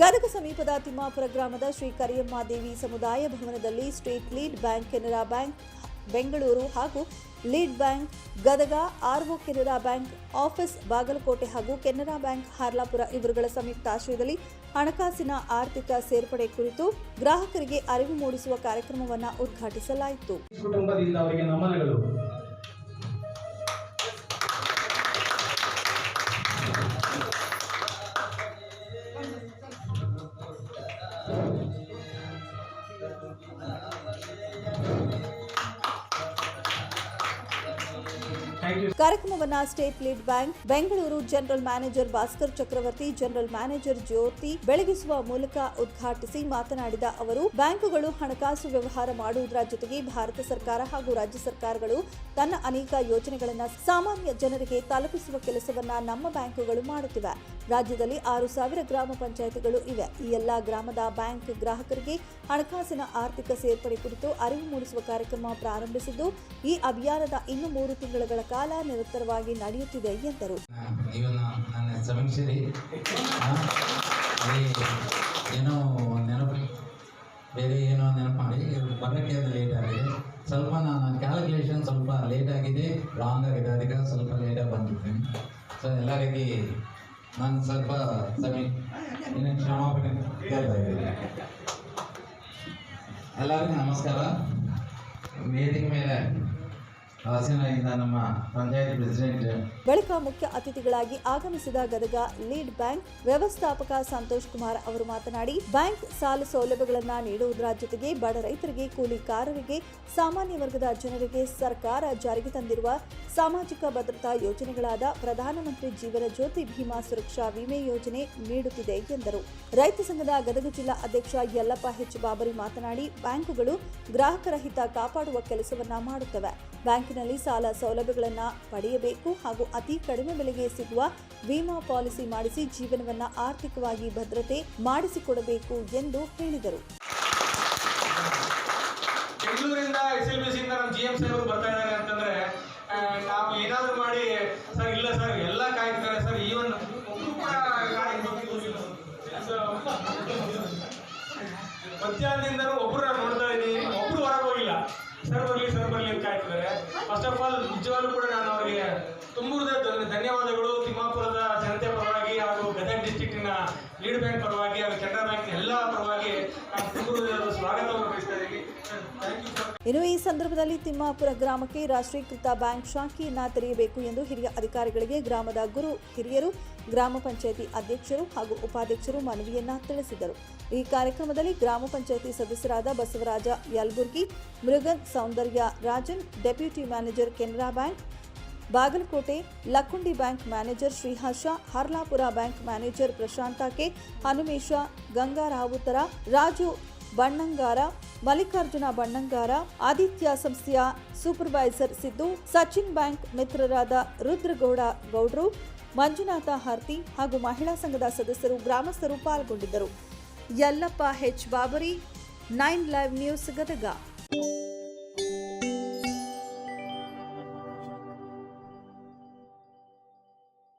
ಗದಗ ಸಮೀಪದ ತಿಮ್ಮಾಪುರ ಗ್ರಾಮದ ಶ್ರೀ ಕರಿಯಮ್ಮ ದೇವಿ ಸಮುದಾಯ ಭವನದಲ್ಲಿ state lead bank Canara bank, Bengaluru ಹಾಗೂ lead bank, Gadag R O Canara bank, office Bagalkote ಹಾಗೂ ಕೆನರಾ ಬ್ಯಾಂಕ್, ಹಾರ್ಲಾಪುರ ಇವರುಗಳ ಸಂಯುಕ್ತ ಆಶ್ರಯದಲ್ಲಿ ಹಣಕಾಸಿನ ಆರ್ಥಿಕ ಸೇರ್ಪಡೆ ಕುರಿತು ಗ್ರಾಹಕರಿಗೆ ಅರಿವು ಮೂಡಿಸುವ ಕಾರ್ಯಕ್ರಮವನ್ನು ಉದ್ಘಾಟಿಸಲಾಯಿತು. ಕಾರ್ಯಕ್ರಮವನ್ನ state lead bank Bengaluru general manager Bhaskar Chakravarthi general manager ಜ್ಯೋತಿ ಬೆಳಗಿಸುವ ಮೂಲಕ ಉದ್ಘಾಟಿಸಿ ಮಾತನಾಡಿದ ಅವರು, ಬ್ಯಾಂಕುಗಳು ಹಣಕಾಸು ವ್ಯವಹಾರ ಮಾಡುವುದರ ಜೊತೆಗೆ ಭಾರತ ಸರ್ಕಾರ ಹಾಗೂ ರಾಜ್ಯ ಸರ್ಕಾರಗಳು ತನ್ನ ಅನೇಕ ಯೋಜನೆಗಳನ್ನು ಸಾಮಾನ್ಯ ಜನರಿಗೆ ತಲುಪಿಸುವ ಕೆಲಸವನ್ನ ನಮ್ಮ ಬ್ಯಾಂಕುಗಳು ಮಾಡುತ್ತಿವೆ. ರಾಜ್ಯದಲ್ಲಿ ಆರು ಸಾವಿರ ಗ್ರಾಮ ಪಂಚಾಯಿತಿಗಳು ಇವೆ. ಈ ಎಲ್ಲಾ ಗ್ರಾಮದ ಬ್ಯಾಂಕ್ ಗ್ರಾಹಕರಿಗೆ ಹಣಕಾಸಿನ ಆರ್ಥಿಕ ಸೇರ್ಪಡೆ ಕುರಿತು ಅರಿವು ಮೂಡಿಸುವ ಕಾರ್ಯಕ್ರಮ ಪ್ರಾರಂಭಿಸಿದ್ದು, ಈ ಅಭಿಯಾನದ ಇನ್ನು ಮೂರು ತಿಂಗಳ ಕಾಲ ನಿರಂತರವಾಗಿ ನಡೆಯುತ್ತಿದೆ ಎಂದರು. ಏನೋ ನೆನಪು, ಬೇರೆ ಏನೋ ನೆನಪು ಮಾಡಿ. ಬರೋಕ್ಕೆ ಅದು ಲೇಟ್ ಆಗಿದೆ. ಸ್ವಲ್ಪ ನಾನು ಕ್ಯಾಲ್ಕುಲೇಷನ್ ಸ್ವಲ್ಪ ಲೇಟ್ ಆಗಿದೆ. ರಾಂಗ್ ಆಗಿದೆ. ಅದಕ್ಕೆ ಸ್ವಲ್ಪ ಲೇಟಾಗಿ ಬಂದಿದ್ದೀನಿ ಸೊ ಎಲ್ಲರಿಗೆ ನಾನು ಸ್ವಲ್ಪ ಸಮಿ ಇನ್ನು ಕ್ಷಮಾಪಣೆ ಕೇಳ್ತಾ ಇದ್ದೀನಿ. ಎಲ್ಲರಿಗೂ ನಮಸ್ಕಾರ. ವೇದಿಕೆ ಮೇಲೆ ಹಾಸನದಿಂದ ನಮ್ಮ ಪಂಚಾಯತ್ ಪ್ರೆಸಿಡೆಂಟ್ ಬಳಿಕ ಮುಖ್ಯ ಅತಿಥಿಗಳಾಗಿ ಆಗಮಿಸಿದ ಗದಗ ಲೀಡ್ ಬ್ಯಾಂಕ್ ವ್ಯವಸ್ಥಾಪಕ ಸಂತೋಷ್ ಕುಮಾರ್ ಅವರು ಮಾತನಾಡಿ, ಬ್ಯಾಂಕ್ ಸಾಲ ಸೌಲಭ್ಯಗಳನ್ನು ನೀಡುವುದರ ಜೊತೆಗೆ ಬಡ ರೈತರಿಗೆ, ಕೂಲಿಕಾರರಿಗೆ, ಸಾಮಾನ್ಯ ವರ್ಗದ ಜನರಿಗೆ ಸರ್ಕಾರ ಜಾರಿಗೆ ತಂದಿರುವ ಸಾಮಾಜಿಕ ಭದ್ರತಾ ಯೋಜನೆಗಳಾದ ಪ್ರಧಾನಮಂತ್ರಿ ಜೀವನ ಜ್ಯೋತಿ ಭೀಮಾ ಸುರಕ್ಷಾ ವಿಮೆ ಯೋಜನೆ ನೀಡುತ್ತಿದೆ ಎಂದರು. ರೈತ ಸಂಘದ ಗದಗ ಜಿಲ್ಲಾ ಅಧ್ಯಕ್ಷ ಯಲ್ಲಪ್ಪ ಹೆಚ್ ಬಾಬರಿ ಮಾತನಾಡಿ, ಬ್ಯಾಂಕುಗಳು ಗ್ರಾಹಕರ ಹಿತ ಕಾಪಾಡುವ ಕೆಲಸವನ್ನ ಮಾಡುತ್ತವೆ. ಬ್ಯಾಂಕಿನಲ್ಲಿ ಸಾಲ ಸೌಲಭ್ಯಗಳನ್ನು ಪಡೆಯಬೇಕು ಹಾಗೂ ಅತಿ ಕಡಿಮೆ ಬೆಲೆಗೆ ಸಿಗುವ ವಿಮಾ ಪಾಲಿಸಿ ಮಾಡಿಸಿ ಜೀವನವನ್ನ ಆರ್ಥಿಕವಾಗಿ ಭದ್ರತೆ ಮಾಡಿಸಿಕೊಡಬೇಕು ಎಂದು ಹೇಳಿದರು. ಬೆಂಗಳೂರಿಂದ ಎಸ್ ಎಲ್ ಬಿ ಸಿಂದ ನಮ್ಮ ಜಿ ಎಂ ಸಿ ಅವರು ಬರ್ತಾ ಇದ್ದಾರೆ ಅಂತಂದ್ರೆ ನಾವು ಏನಾದ್ರು ಮಾಡಿ, ಸರ್, ಇಲ್ಲ, ಸರ್, ಎಲ್ಲ ಕಾಯ್ತಾರೆ, ಸರ್ ಈವನ್ ಮಧ್ಯಾಹ್ನದಿಂದನೂ ಒಬ್ರು ನಾನು ನೋಡ್ತಾ ಇದ್ದೀನಿ, ಒಬ್ರು ಹೊರಗೆ ಹೋಗಿಲ್ಲ. ಸರ್ ಬರಲಿ ಸರ್. ಫಸ್ಟ್ ಆಫ್ ಆಲ್ ನಿಜವಾಗ್ಲೂ ಕೂಡ ನಾನು ಅವರಿಗೆ ತುಂಬುದೇ ಧನ್ಯವಾದಗಳು. ತಿಮ್ಮಾಪುರದ ಜನತೆ ಪರವಾಗಿ ಹಾಗೂ ಗದಗ ಡಿಸ್ಟಿಕ್ನ ಲೀಡ್ ಬ್ಯಾಂಕ್ ಪರವಾಗಿ ಹಾಗೂ ಕೆನರಾ ಬ್ಯಾಂಕ್ ಎಲ್ಲ ಪರವಾಗಿ ನಾನು ಸ್ವಾಗತವನ್ನು ಬಯಸ್ತಾ ಇದ್ದೀನಿ. ಇನ್ನು ಈ ಸಂದರ್ಭದಲ್ಲಿ ತಿಮ್ಮಾಪುರ ಗ್ರಾಮಕ್ಕೆ ರಾಷ್ಟ್ರೀಕೃತ ಬ್ಯಾಂಕ್ ಶಾಖೆಯನ್ನ ತೆರೆಯಬೇಕು ಎಂದು ಹಿರಿಯ ಅಧಿಕಾರಿಗಳಿಗೆ ಗ್ರಾಮದ ಗುರು ಹಿರಿಯರು, ಗ್ರಾಮ ಪಂಚಾಯಿತಿ ಅಧ್ಯಕ್ಷರು ಹಾಗೂ ಉಪಾಧ್ಯಕ್ಷರು ಮನವಿಯನ್ನ ತಿಳಿಸಿದರು. ಈ ಕಾರ್ಯಕ್ರಮದಲ್ಲಿ ಗ್ರಾಮ ಪಂಚಾಯಿತಿ ಸದಸ್ಯರಾದ Basavaraj Yalburgi, Mrugan Soundarya Rajan, deputy manager Canara bank, Bagalkot Lakkundi bank manager Sriharsha, Harlapur bank manager Prashanth K, Hanumesh, Gangarautar, Raju Bannangar, Mallikarjun Bannangar, Aditya ಸಂಸ್ಥೆಯ ಸೂಪರ್ವೈಸರ್ ಸಿದ್ದು, ಸಚಿನ್ ಬ್ಯಾಂಕ್ ಮಿತ್ರರಾದ ರುದ್ರಗೌಡ ಗೌಡ್ರು, ಮಂಜುನಾಥ ಹರ್ತಿ ಹಾಗೂ ಮಹಿಳಾ ಸಂಘದ ಸದಸ್ಯರು ಗ್ರಾಮಸ್ಥರು ಪಾಲ್ಗೊಂಡಿದ್ದರು. Yallappa H Babari, nine live news Gadag.